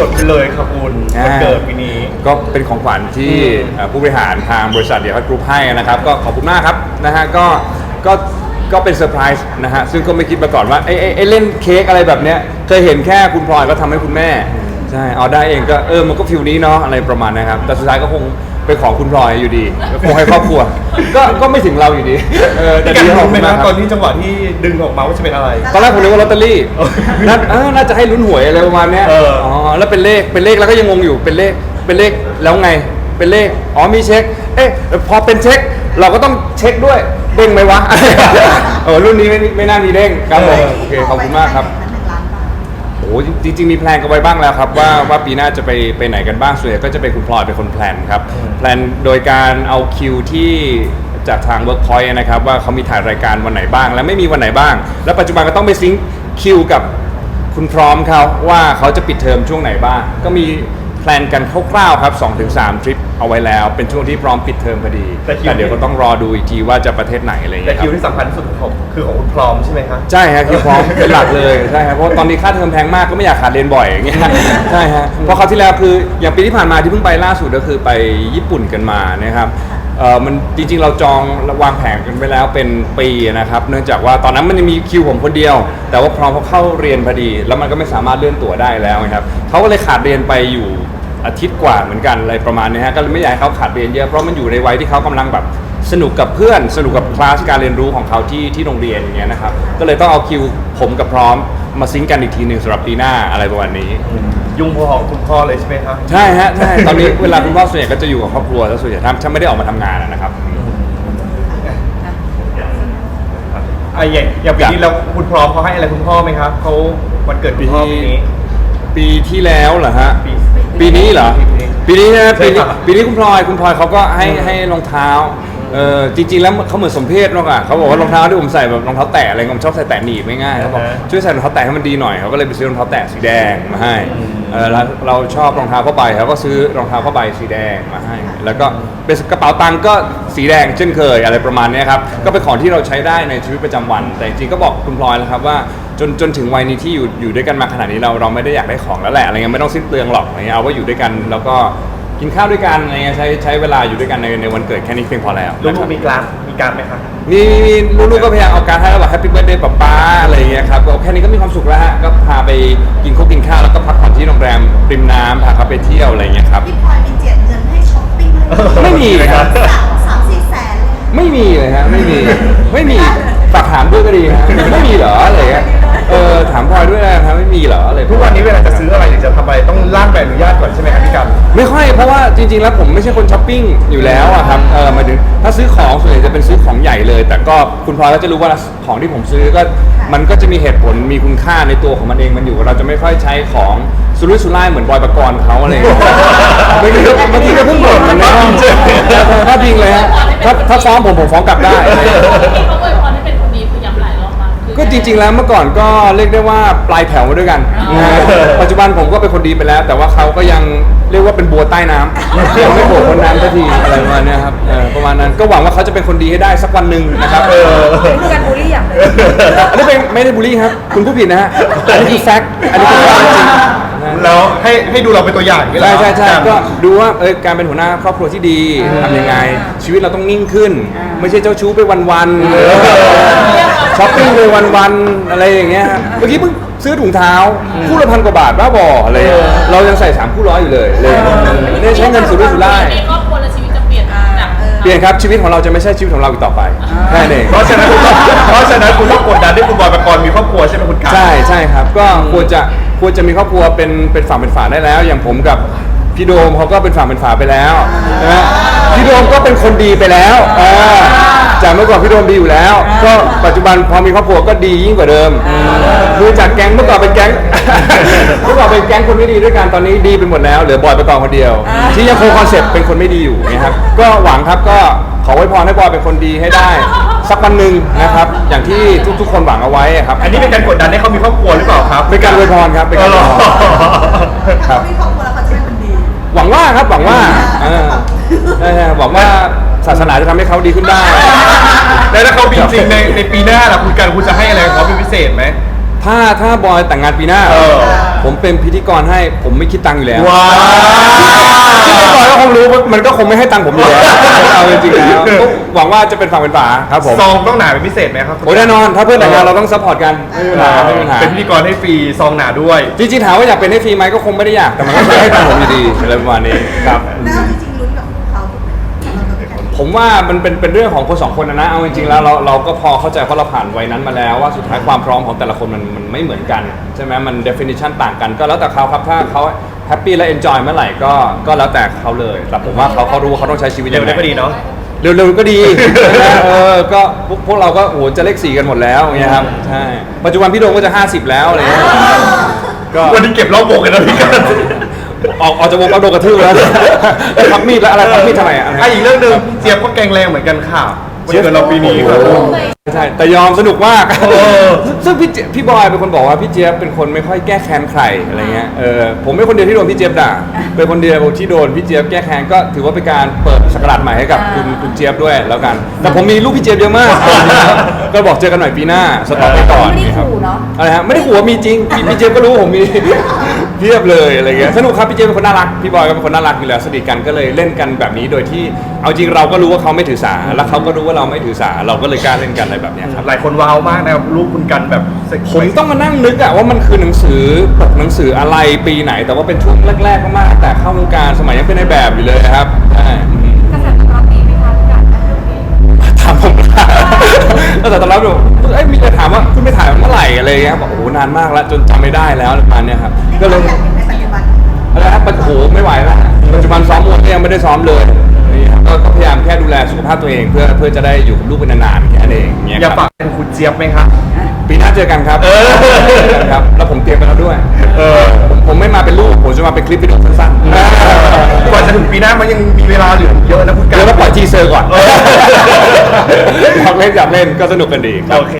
เงินสดไปเลยครับคุณวันเกิดปีนี้ ก็เป็นของขวัญที่เอ่อผู้บริหารทางบริษัทเดียร์กรุ๊ปให้นะครับ ก็ขอบคุณมากครับนะฮะก็ก็ก็เป็นเซอร์ไพรส์นะฮะซึ่งก็ไม่คิดมาก่อนว่าไอ้ไอ้ไอ้เล่นเค้กอะไรแบบเนี้ยเคยเห็นแค่คุณพลอยก็ทำให้คุณแม่ใช่เอาได้เองก็เออมันก็ฟิลนี้เนาะอะไรประมาณนะครับแต่สุดท้ายก็คง เป็นของคุณพลอยอยู่ดีก็คงให้ครอบครัว ก็ก็ไม่ถึงเราอยู่ดีเออแต่แต่ดีดีขผอบมคุไหมณคมารักบคตรัอบนที่จังหวะที่ดึงออกมาว่าจะเป็นอะไร ตอนแรกผมนึกว่าลอตเตอรี่น่าเออน่าจะให้ลุ้นหวยอะไรประมาณเนี้ยเอออ๋ อ๋อแล้วเป็นเลขเป็นเลขแล้วก็ยังงงอยู่เป็นเลขเป็นเลขแล้วไงเป็นเลขอ๋อมีเช็ค เอ๊ะพอเป็นเช็ค เราก็ต้องเช็คด้วยเด้งไหมวะ เออรุ่นนี้ไม่ไม่น่ามีเด้งครับผมโอเคขอบคุณมากครับห จริงๆมีแพลนกันไว้บ้างแล้วครับว่าว่าปีหน้าจะไปไปไหนกันบ้างส่วนใหญ่ก็จะเป็นคุณพลอยเป็นคนแพลนครับแพลนโดยการเอาคิวที่จากทาง Workpoint นะครับว่าเขามีถ่ายรายการวันไหนบ้าง และไม่มีวันไหนบ้าง แล้วปัจจุบันก็ต้องไปซิงค์คิวกับคุณพร้อมเขาว่าเขาจะปิดเทอมช่วงไหนบ้าง ก็มี แพลนกันคร่าวๆครับ2-3ทริปเอาไว้แล้ว เป็นช่วงที่พร้อมปิดเทอมพอดีแต่คิว แต่เดี๋ยวก็ต้องรอดูอีกทีว่าจะประเทศไหนอะไรอย่างแต่เงี้ยคคิวรับที่สำคัญที่สุดของคือของคุณพร้อมใช่ไหมครับใช่ฮะคือพร้อมเป็นหลักเลยใช่ครับเพราะว่าตอนนี้ค่าเทอมแพงมากก็ไม่อยากขาดเรียนบ่อยอย่างเงี้ยใช่ฮะเพราะคราวที่แล้วคืออย่างปีที่ผ่านมาที่เพิ่งไปล่าสุดก็คือไปญี่ปุ่นกันมานะครับ เออมันจริงๆเราจองวางแผนกันไปแล้วเป็นปีนะครับ เนื่องจากว่าตอนนั้นมันยังมีคิวผมคนเดียว แต่ว่าพร้อมเขาเข้าเรียนพอดี แล้วมันก็ไม่สามารถเลื่อนตั๋วได้แล้วนะครับเขาก็เลยขาดเรียนไปอยู่ อาทิตย์กว่าเหมือนกันอะไรประมาณนี้ฮะก็เลยไม่อยากให้เขาขาดเรียนเยอะเพราะมันอยู่ในวัยที่เขากำลังแบบสนุกกับเพื่อนสนุกกับคลาสการเรียนรู้ของเขาที่ที่โรงเรียนอย่างเงี้ยนะครับก็เลยต้องเอาคิวผมกับพร้อมมาซิงก์กันอีกทีหนึ่งสำหรับปีหน้าอะไรประมาณนี้ ยุงพอของคุณพ่อเลยใช่ไหมครับใช่ฮะใช่ตอนนี้เวลาคุณพ่อส่วนใหญ่ก็จะอยู่กับครอบครัวแล้วส่วนใหญ่ถ้าถ้าไม่ได้ออกมาทำงานอะนะครับอะอย่างอย่างปีนี้เราคุณพร้อมเขาให้อะไรคุณพ่อไหมครับเขาวันเกิดคุณพ่อปีนี้ ปีที่แล้วเหรอฮะปี ปีนี้เหรอปีนี้ปีนี้นะใช่ปีนี้ครับปีนี้คุณพลอยคุณพลอยเขาก็ให้ให้รองเท้า เออจริงๆแล้วเขาเหมือนสมเพศมากอะเขาบอกว่ารองเท้าที่ผมใส่แบบรองเท้าแตะอะไรเงี้ยผมชอบใส่แตะหนีบง่ายๆเขาบอกอ่าฮะช่วยใส่รองเท้าแตะให้มันดีหน่อยเขาก็เลยไปซื้อรองเท้าแตะสีแดงมาให้เออแล้วเราชอบรองเท้าผ้าใบเขาก็ซื้อรองเท้าผ้าใบสีแดงมาให้ แล้วก็เป็นกระเป๋าตังค์ก็สีแดงเช่นเคยอะไรประมาณเนี้ยครับก็เป็นของที่เราใช้ได้ในชีวิตประจำวัน แต่จริงๆก็บอกคุณพลอยแล้วครับว่าจนจนถึงวัยนี้ที่อยู่อยู่ด้วยกันมาขนาดนี้เราเราไม่ได้อยากได้ของแล้วแหละอะไรเงี้ยไม่ต้องสิ้นเปลืองหรอกอะไรเงี้ยเอาว่าอยู่ด้วยกันแล้วก็ กินข้าวด้วยกันอะไรเงี้ยใช้ใช้เวลาอยู่ด้วยกันในในวันเกิดแค่นี้เพียงพอแล้วลูนะคกรับๆมีการมีการไหมครับมีมีมีลูกๆก็พยายามเอาการดให้แล้วแบบแฮปปี้เบิร์ดเดย์ป๊าป๊าอะไรเงี้ยครับก็แค่นี้ก็มีความสุขแล้วฮะก็พาไปกินข้าวกินข้าวแล้วก็พักผ่อนที่โรงแรมริมน้ำพาเขาไปเที่ยวอะไรเงี้ยครับ พี่พลอยมีเจียดเงินให้ช้อปปิ้งเลยไม่มีเลยครับ สามสามสี่แสนเลยไม่มีเลยฮะไม่มีไม่มีฝากถามด้วยก็ดีฮะไม่มีเหรออะไรเงี้ยเออถามพลอยด้วยนะครับไม่มีเหรอ จริงๆแล้วผมไม่ใช่คนช้อปปิ้งอยู่แล้วอะครับเออหมายถึงถ้าซื้อของส่วนใหญ่จะเป็นซื้อของใหญ่เลย แต่ก็คุณพลอยก็จะรู้ว่าของที่ผมซื้อก็มันก็จะมีเหตุผลมีคุณค่าในตัวของมันเองมันอยู่เราจะไม่ค่อยใช้ของสุรุ่ยสุร่ายเหมือนบอยปกรณ์เขาอะไรอย่างเงี้ยบางทีก็บางทีก็เพิ่งบ่นมันนะถ้าพิงเลยฮะถ้าถ้าฟ้องผมผมฟ้องกลับได้ที่เขาอวยพรให้เป็นคนดีคือย้ำหลายรอบมา กคือก็จริง ๆ แล้วเมื่อก่อนก็เรียกได้ว่าปลายแถวมาด้วยกันนะฮะปัจจุบันผมก็เป็นคนดีไปแล้ว แต่ว่าเขาก็ยังเรียกว่าเป็นบัวใต้น้ำยังไม่โผล่พ้นน้ำสักทีอะไรประมาณเนี้ยครับเออประมาณนั้นก็หวังว่าเขาจะเป็นคนดีให้ได้สักวันหนึ่งนะครับเออคือการบูลลี่อย่างเลยอันนี้เป็นไม่ได้บูลลี่ครับ คุณผู้ผิดนะฮะอันนี้คือแฟกต์อันนี้คือความจริงนะฮะแล้วให้ให้ดูเราเป็นตัวอย่างอย่างนี้เหรใช่อใช่ใช่ครับก็ดูว่าเออการเป็นหัวหน้าครอบครัวที่ดีทำยังไง ชีวิตเราต้องนิ่งขึ้น ไม่ใช่เจ้าชู้ไปวันๆ ช้อปปิ้งไปวันๆอะไรอย่างเงี้ยเมื่อกี้เพิ่งซื้อถุงเท้าคู่ละพันกว่าบาทบ้าบออะไรเรายังใส่สามคู่ร้อยอยู่เลยเลยเนี่ยใช้เงินสุรุ่ยสุร่าย ในครอบครัวและชีวิตจะเปลี่ยนจากเปลี่ยนครับชีวิตของเราจะไม่ใช่ชีวิตของเราอีกต่อไปแค่นั้นเองเพราะฉะนั้นคุณต้องเพราะฉะนั้นคุณต้องกดดันให้คุณบอยปกรณ์มีครอบครัวใช่ไหมคุณกันใช่ใช่ครับ ก็ควรจะควรจะมีครอบครัวเป็นเป็นฝั่งเป็นฝาได้แล้ว อย่างผมกับพี่โดมเขาก็เป็นฝั่งเป็นฝาไปแล้วนะฮะพี่โดมก็เป็นคนดีไปแล้วเออ มื่อก่อนพี่โดมดีอยู่แล้ว ก็ปัจจุบันพอมีครอบครัวก็ดียิ่งกว่าเดิม คือจากแก๊งเมื่อก่อนเป็นแก๊ง เมื่อก่อนเป็นแก๊งคนไม่ดีด้วยกันตอนนี้ดีไปหมดแล้วเหลือบอยประกอบคนเดียว ที่ยังคงคอนเซ็ปต์เป็นคนไม่ดีอยู่นะครับก็หวังครับก็ขอไว้พรให้บอยเป็นคนดีให้ได้ สักวันหนึ่งนะครับ อย่างที่ทุกๆคนหวังเอาไว้ครับอันนี้เป็นการกดดันให้เขามีครอบครัวหรือเปล่าครับเป็นการอวยพรครับเป็นการอวยพรถ้าเขามีครอบครัวแล้วเขาจะเป็นคนดี หวังว่าครับหวังว่าเออใช่ๆหวังว่า ศาสนาจะทำให้เขาดีขึ้นได้ แล้วถ้าเขามีจริงในในปีหน้าล่ะคุณกันคุณจะให้อะไรเขาเป็นพิเศษไหม ถ้าถ้าบอยแต่งงานปีหน้า เออ ผมเป็นพิธีกรให้ผมไม่คิดตังค์อยู่แล้วว้าวพี่บอยก็คงรู้ว่ามันก็คงไม่ให้ตังค์ผมอยู่แล้วเอาจริงๆแล้วก็หวังว่าจะเป็นฝั่งเป็นฝาครับผมซองต้องหนาเป็นพิเศษไหมครับโอ้ยแน่นอนถ้าเพื่อนแต่งงานเราต้องซัพพอร์ตกันไม่มีปัญหาไม่มีปัญหา เป็นพิธีกรให้ฟรีซองหนาด้วย จริงๆถามว่าอยากเป็นให้ฟรีไหมก็คงไม่ได้อยากแต่มันก็ให้ตังค์ผมอยู่ดีอะไรประมาณนี้ครับแล้วเอาจ ผมว่ามันเป็นเป็นเรื่องของคนสองคนนะนะเอาจริงๆแล้วเราเราก็พอเข้าใจเพราะเราผ่านวัยนั้นมาแล้วว่าสุดท้ายความพร้อมของแต่ละคนมันมันไม่เหมือนกันใช่ไหมมัน definition ต่างกันก็แล้วแต่เขาครับถ้าเขาแฮปปี้และ enjoy เมื่อไหร่ก็ก็แล้วแต่เขาเลย แต่ผมว่าเขาเขารู้ว่าเขาต้องใช้ชีวิตเร็ยัวงไง ได้ก็ดีเนาะ เร็วๆก็ดีใช่ไหมเออ ก็พวกพวกเราก็โอ้โหจะเลขสี่กันหมดแล้วอย่างเงี้ยครับ ใช่ ปัจจุบันพี่โดมก็จะ 50 แล้วอะไรเงี้ยก็วันนี้เก็บรอบวงกันแล้วพี่กัน ออกออกจากวงเราโดนกระทืบแล้วทำมีดแล้วอะไรทำมีดทำไมอะไร อะอีกเรื่องหนึ่งเจี๊ยบก็แกงแรงเหมือนกันค่ะวันเกิดเราปีนี้ครับ โอ้โห ใช่แต่ยอมสนุกมากเออซึ่งพี่เจพี่บอยเป็นคนบอกว่าพี่เจี๊ยบเป็นคนไม่ค่อยแก้แค้นใครอะไรเงี้ยเออผมเป็นคนเดียวที่โดนพี่เจี๊ยบด่าเป็นคนเดียวที่โดนพี่เจี๊ยบแก้แค้นก็ถือว่าเป็นการเปิดสกราชใหม่ให้กับคุณคุณเจี๊ยบด้วยแล้วกัน แต่ผมมีลูกพี่เจี๊ยบเยอะมาก ก็บอกเจอกันใหม่ปีหน้าสต็อกไปก่อนไม่ได้ครับขู่เนาะอะไรฮะไม่ได้ขู่ว่ามีจริงพี่พี่เจี๊ยบก็รู้ว่าผมมี เพียบเลยอะไรเงี้ยสนุกครับพี่เจี๊ยบเป็นคนน่ารักพี่บอยก็เป็นคนน่ารักอยู่แล้วสนิทกันก็เลยเล่นกันแบบนี้โดยที่เอาจริงเราก็รู้ว่าเขาไม่ถือสาแล้วเขาก็รู้ว่าเราไม่ถือสาเราก็เลยกล้าเล่นกันอะไรแบบเนี้ยครับหลายคนว้าวมากนะครับลูกคุณกันแบบผมต้องมานั่งนึกอะว่ามันคือหนังสือปกหนังสืออะไรปีไหน แต่ว่าเป็นช่วงแรกๆมากๆแต่เข้าวงการสมัยยังเป็นในแบบอยู่เลยครับ แล้วแต่ตอนรับดูเอ้ยมีแต่ถามว่าคุณไปถ่ายเมื่อไหร่อะไรเงี้ยบอกโอ้โหนานมากแล้วจนจำไม่ได้แล้วประมาณเนี้ยครับก็เลยอยากเห็นในปัจจุบันอะไรนะปัจจุบันไม่ไหวแล้วปัจจุบันซ้อมมวยก็ยังไม่ได้ซ้อมเลยนี่ครับก็ก็พยายามแค่ดูแลสุขภาพตัวเองเพื่อเพื่อจะได้อยู่กับลูกเป็นนานๆแค่นั้นเองอย่างเงี้ยอย่าครับ ฝากเป็นคุณเจี๊ยบไหมครับ ปีหน้าเจอกันครับเออครับ แล้วผมเตรียมไปแล้วด้วยเออผมผมไม่มาเป็นลูกผมจะมาเป็นคลิปวิดีโอสั้นๆก่อนจะถึงปีหน้ามันยังมีเวลาเหลือเยอะนะคุณกันเดี๋ยวเราปล่อยทีเซอร์ก่อนเอออยากเล่นอยากเล่นก็สนุกกันดีครับโอเค